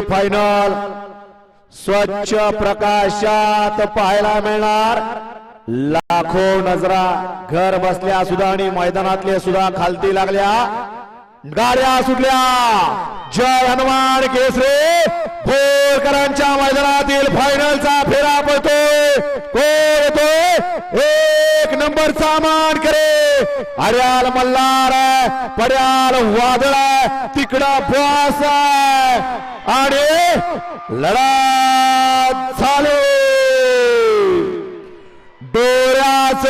Final स्वच्छ प्रकाशात पाहायला मिळणार. लाखो नजरा घर बसल्या सुद्धा आणि मैदानातले सुद्धा खालती लागल्या. गाड्या सुटल्या. जय हनुमान केसरे. भोरकरांच्या मैदानातील फायनलचा फेरा पडतोय कोण येतोय? एक नंबर सामान करे. अड्याल मल्हार आहे. पड्याल वादळ आहे. तिकडं बॉस आहे. आणि लढा झाले डोळ्याच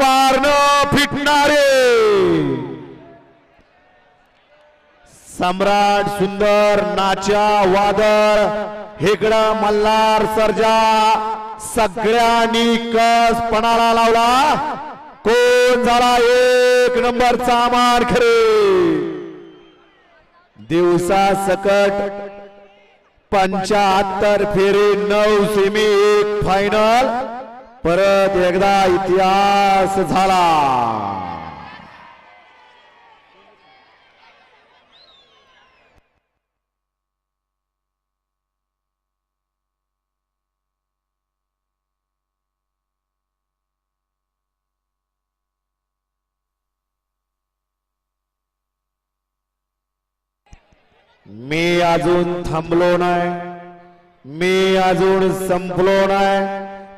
पारण फिटणारे सम्राट सुंदर नाच्या वादळ इकडं मल्हार सर्जा सगळ्यांनी कस पणाला लावला। कोण झाला एक नंबरचा मार खरे? दिवसा सकट पंचाहत्तर फेरी नऊ सेमी एक फायनल परत एकदा इतिहास झाला. मी अजून थांबलो नाही. मी अजून संपलो नाही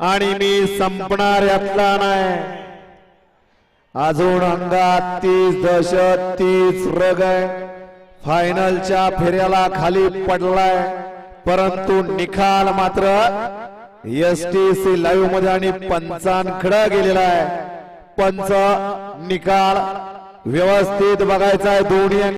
आणि मी संपणार यातला नाही. अजून अंगात तीस दहशत तीस रग आहे. फायनलच्या फेऱ्याला खाली पडलाय. परंतु निकाल मात्र एस टी सी लाईव्हमध्ये आणि पंचांकडे गेलेला आहे. पंच निकाल व्यवस्थित बघायचा आहे. दोन्ही